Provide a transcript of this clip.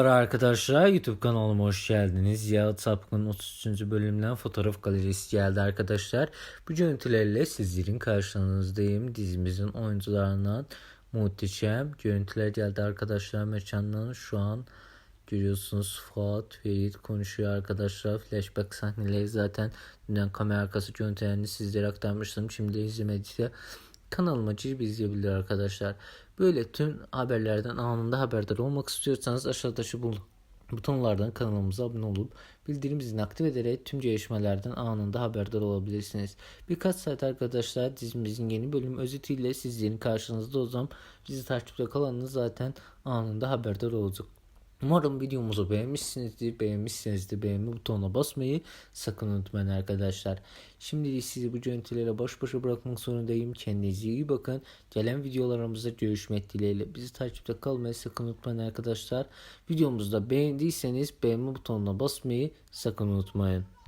Merhaba Arkadaşlar YouTube kanalıma hoş geldiniz. Ya Sapkın 33. bölümden fotoğraf galerisi geldi arkadaşlar. Bu görüntülerle sizlerin karşınızdayım. Dizimizin oyuncularından muhteşem görüntüler geldi arkadaşlar. Mekandan şu an görüyorsunuz Fuat Ferit konuşuyor arkadaşlar. Flashback sahneleri zaten dünden kamera arkası görüntülerini sizlere aktarmıştım. Şimdi izlemediyse kanalıma girip izleyebilir arkadaşlar. Böyle tüm haberlerden anında haberdar olmak istiyorsanız aşağıda şu bul butonlardan kanalımıza abone olup bildirim zilini aktif ederek tüm gelişmelerden anında haberdar olabilirsiniz. Birkaç saat arkadaşlar dizimizin yeni bölüm özetiyle sizlerin karşınızda olacağım. Bizi takipte kalanınız zaten anında haberdar olacak. Umarım videomuzu beğenmişsinizdir. Beğenmişsinizdir. Beğenme butonuna basmayı sakın unutmayın arkadaşlar. Şimdi sizi bu görüntülere baş başa bırakmak zorundayım. Kendinize iyi bakın. Gelen videolarımızda görüşmek dileğiyle. Bizi takipte kalmayı sakın unutmayın arkadaşlar. Videomuzu da beğendiyseniz beğenme butonuna basmayı sakın unutmayın.